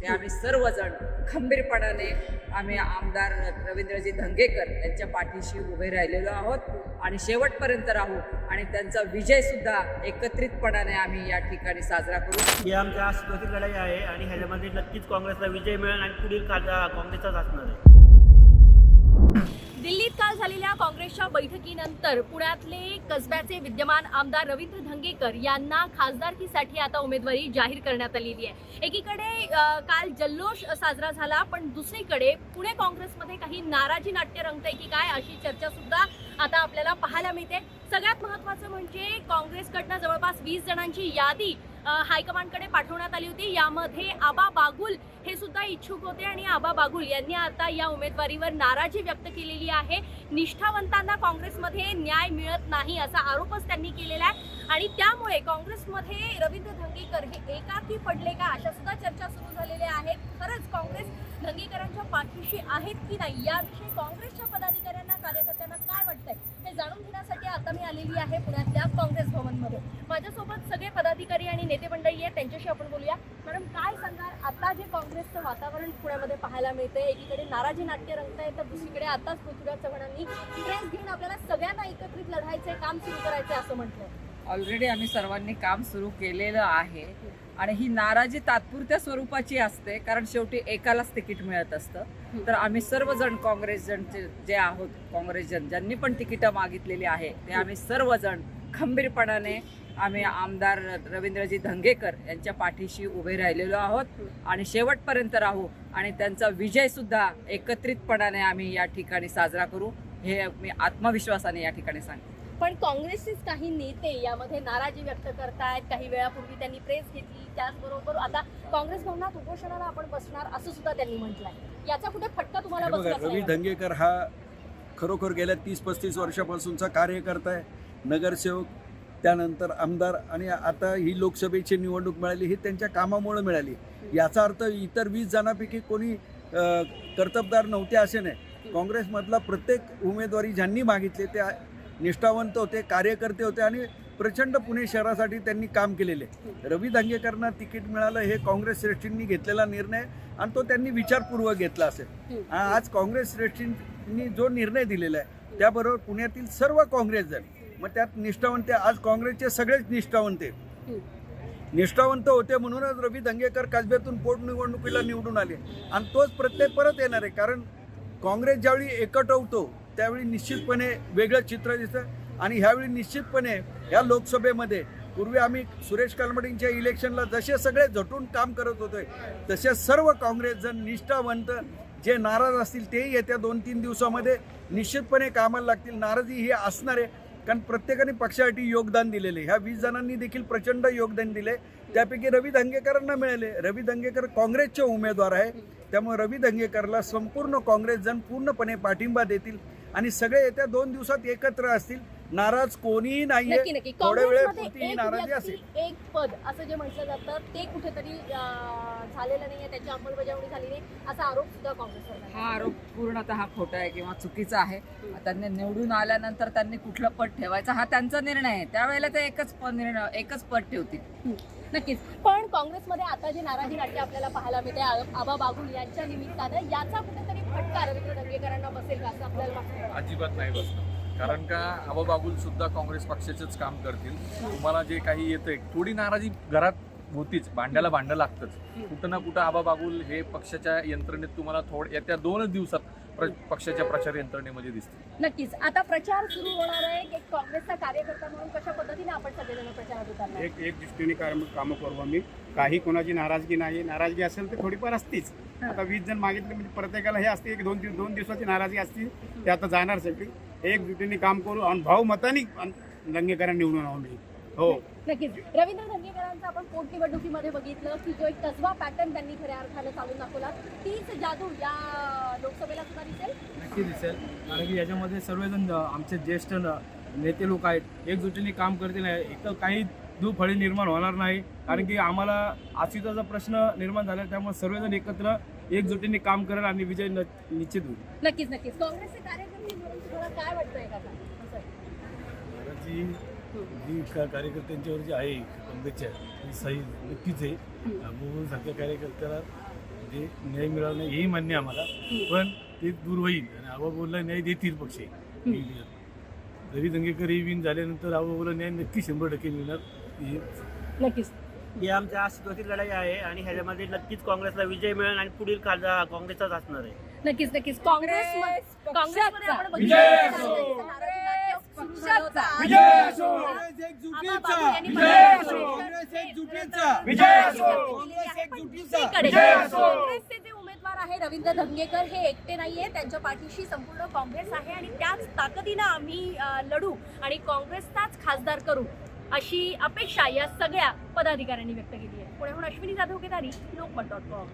ते आम्ही सर्वजण खंबीरपणाने आम्ही आमदार रवींद्रजी धंगेकर यांच्या पाठीशी उभे राहिलेलो आहोत आणि शेवटपर्यंत राहू आणि त्यांचा विजय सुद्धा एकत्रितपणाने आम्ही या ठिकाणी साजरा करू. ही आमच्या आस्वादित लढाई आहे आणि ह्याच्यामध्ये नक्कीच काँग्रेसला विजय मिळेल आणि पुढील खासदार काँग्रेसचाच असणार आहे. दिल्लीत काल झालेल्या काँग्रेसच्या बैठकीनंतर पुण्यातले कसब्याचे विद्यमान आमदार रवींद्र धंगेकर यांना खासदारकीसाठी आता उमेदवारी जाहीर करण्यात आलेली आहे. एकीकडे काल जल्लोष साजरा झाला पण दुसरीकडे पुणे काँग्रेसमध्ये काही नाराजी नाट्य रंगतंय की काय अशी चर्चा सुद्धा आता आपल्याला पाहायला मिळते. सगळ्यात महत्त्वाचं म्हणजे काँग्रेसकडनं जवळपास वीस जणांची यादी हायकमांडकडे पाठवण्यात आली होती. यामध्ये आबा बागुल हे सुद्धा इच्छुक होते आणि आबा बागुल यांनी आता या उमेदवारीवर नाराजी व्यक्त केलेली आहे. निष्ठावंतांना काँग्रेसमध्ये न्याय मिळत नाही असा आरोपच त्यांनी केलेला आहे. आणि त्यामुळे काँग्रेसमध्ये रवींद्र धंगेकर हे एकाकी पडले का अशा सुद्धा चर्चा सुरू झालेल्या आहेत खरंच काँग्रेस धंगेकरांच्या पाठीशी आहेत की नाही? याविषयी काँग्रेसच्या पदाधिकाऱ्यांना कार्यकर्त्यांना काय वाटतंय? ते जाणून घेण्यासाठी आता मी आलेली आहे पुण्यातल्या काँग्रेस भवनमध्ये. माझ्यासोबत सगळे पदाधिकारी आणि नेते मंडळी आहेत त्यांच्याशी आपण बोलूया. मॅडम काय सांगाल? आता जे काँग्रेसचं वातावरण पुण्यामध्ये पाहायला मिळतंय एकीकडे नाराजी नाट्य रंगताय तर दुसरीकडे आताच पृथ्वीराज चव्हाणांनी प्रेस घेऊन आपल्याला सगळ्यांना एकत्रित लढायचंय काम सुरू करायचंय असं म्हटलं ऑलरेडी आम्ही सर्वांनी काम सुरू केलेलं आहे आणि ही नाराजी तात्पुरत्या स्वरूपाची असते कारण शेवटी एकालाच तिकीट मिळत असतं. तर आम्ही सर्वजण काँग्रेसजणचे जे आहोत काँग्रेसजण ज्यांनी पण तिकीटं मागितलेली आहे ते आम्ही सर्वजण खंबीरपणाने आम्ही आमदार रवींद्रजी धंगेकर यांच्या पाठीशी उभे राहिलेलो आहोत आणि शेवटपर्यंत राहू आणि त्यांचा विजयसुद्धा एकत्रितपणाने आम्ही या ठिकाणी साजरा करू हे मी आत्मविश्वासाने या ठिकाणी सांगते. पण काँग्रेसचेच काही नेते यामध्ये नाराजी व्यक्त करतायत. काही वेळापूर्वी त्यांनी प्रेस घेतली. त्याचबरोबर आता काँग्रेस भवनात उपोषणाला आपण बसणार असं सुद्धा त्यांनी म्हटलंय. याचा कुठे फटका तुम्हाला बघा रवी? धंगेकर हा खरोखर गेल्या तीस पस्तीस वर्षापासूनचा कार्यकर्ता आहे. नगरसेवक त्यानंतर आमदार आणि आता ही लोकसभेची निवडणूक मिळाली ही त्यांच्या कामामुळे मिळाली. याचा अर्थ इतर वीस जणांपैकी कोणी कर्तबदार नव्हते असे नाही. काँग्रेसमधला प्रत्येक उमेदवारी ज्यांनी मागितले ते निष्ठावंत होते कार्यकर्ते होते आणि प्रचंड पुणे शहरासाठी त्यांनी काम केलेले. रवी दांगेकरांना तिकीट मिळालं हे काँग्रेस श्रेष्ठींनी घेतलेला निर्णय आणि तो त्यांनी विचारपूर्वक घेतला असेल. आज काँग्रेस श्रेष्ठींनी जो निर्णय दिलेला आहे त्याबरोबर पुण्यातील सर्व काँग्रेस जण मग त्यात निष्ठावंत आज काँग्रेसचे सगळेच निष्ठावंत निष्ठावंत होते म्हणूनच रवी दंगेकर कसब्यातून पोटनिवडणुकीला निवडून आले. आणि तोच प्रत्यय परत येणार आहे कारण काँग्रेस ज्यावेळी एकट होतो त्यावेळी निश्चितपणे वेगळं चित्र दिसतं. आणि ह्यावेळी निश्चितपणे ह्या लोकसभेमध्ये पूर्वी आम्ही सुरेश कालमडींच्या इलेक्शनला जसे सगळे झटून काम करत होते तसे सर्व काँग्रेसजण निष्ठावंत जे नाराज असतील तेही येत्या दोन तीन दिवसामध्ये निश्चितपणे कामाला लागतील. नाराजी ही असणार आहे. कारण प्रत्येकाने पक्षासाठी योगदान दिलेले. ह्या वीस जणांनी देखील प्रचंड योगदान दिले. त्यापैकी रवी दंगेकरांना मिळाले. रवी दंगेकर काँग्रेसचे उमेदवार आहे. त्यामुळे रवी दंगेकरला संपूर्ण काँग्रेसजण पूर्णपणे पाठिंबा देतील. आणि सगळे येत्या दोन दिवसात एकत्र असतील. नाराज कोणीही नाहीये. थोड्या वेळेपुरती ही एक नाराजी असेल. एक पद असं जे म्हटलं जातं ते कुठेतरी झालेलं नाहीये. त्याची अंमलबजावणी झाली नाही. असा आरोप सुद्धा काँग्रेसवर आहे. हा आरोप पूर्णतः खोटा आहे किंवा चुकीचा आहे. त्यांनी निवडून आल्यानंतर त्यांनी कुठलं पद ठेवायचा हा त्यांचा निर्णय आहे. त्यावेळेला ते एकच पद निर्णय एकच पद ठेवतील. नक्कीच. पण काँग्रेसमध्ये आता जी नाराजी नाट्य आपल्याला पाहायला मिळते आबा बागुल यांच्या निमित्तानं याचा कुठेतरी फटका रवींद्र दंगेकरांना बसेल का असं आपल्याला वाटतं? अजिबात नाही बसणार. कारण का आबा बागुल सुद्धा काँग्रेस पक्षाचेच काम करतील. तुम्हाला जे काही येतंय थोडी नाराजी घरात होतीच. भांड्याला भांडं लागतंच. कुठं ना कुठं आबा बागुल हे पक्षाच्या यंत्रणेत तुम्हाला थोड येत्या दोनच दिवसात पक्षाच्या प्रचार यंत्रणेमध्ये दिसतील नक्कीच. आता प्रचार सुरू होणार आहे एक काँग्रेसचा कार्यकर्ता म्हणून कशा पद्धतीने आपण सगळेजण प्रचारात उतरणार एक एक दृष्टीने काम कामं करू आम्ही. काही कोणाची नाराजगी नाही. नाराजगी असेल तर थोडीफार असतीच. आता वीस जण मागितले म्हणजे प्रत्येकाला हे असते एक दोन दिव- दोन दिवसाची नाराजगी असते ते आता जाणार सगळी. एक दृष्टीने काम करू आणि भाऊ मतानी दंगेकरण निवडून आणू आम्ही. हो. नक्कीच. रवींद्र धंगेकरांचं आपण पोटनिवडणुकीमध्ये बघितलं की जो एक कसबा पॅटर्न त्यांनी खऱ्या अर्थानं चालून दाखवला तीच जादू या लोकसभेला सुद्धा दिसेल? नक्की दिसेल. कारण की याच्यामध्ये सर्वजण आमचे ज्येष्ठ नेते लोक आहेत एकजुटीने काम करतील एक तर काही दुफळी निर्माण होणार नाही. कारण की आम्हाला अस्तित्वाचा प्रश्न निर्माण झाला त्यामुळे सर्वजण एकत्र एकजुटीने काम करेल आणि विजय निश्चित होईल. नक्कीच नक्कीच. काँग्रेसचे कार्यकर्ते काय वाटतंय जी का- कार्यकर्त्यांच्यावर जी आहे काँग्रेसच्या ती सही नक्कीच आहे. अबू सारख्या कार्यकर्त्याला म्हणजे न्याय मिळाला नाही हेही मान्य आम्हाला. पण ते दूर होईल आणि आबाबाऊला न्याय देतील पक्ष. जरी दंगेकर हे विन झाल्यानंतर आबाबाऊला न्याय नक्की शंभर टक्के मिळणार. हे नक्कीच. ही आमच्या अस्तित्वाची लढाई आहे आणि ह्याच्यामध्ये नक्कीच काँग्रेसला विजय मिळेल आणि पुढील खासदार काँग्रेसचाच असणार आहे. नक्कीच नक्कीच. काँग्रेस! काँग्रेस एकजुटीचा! विजय असो! काँग्रेस एकजुटीचा! दुसरीकडे विजय असो! काँग्रेसचे जे उमेदवार आहे रवींद्र धंगेकर हे एकटे नाहीये. त्यांच्या पाठीशी संपूर्ण काँग्रेस आहे आणि त्याच ताकदीनं आम्ही लढू आणि काँग्रेसचाच खासदार करू अशी अपेक्षा या सगळ्या पदाधिकाऱ्यांनी व्यक्त केली आहे. पुण्याहून अश्विनी जाधव केदारी लोकमत डॉट कॉम.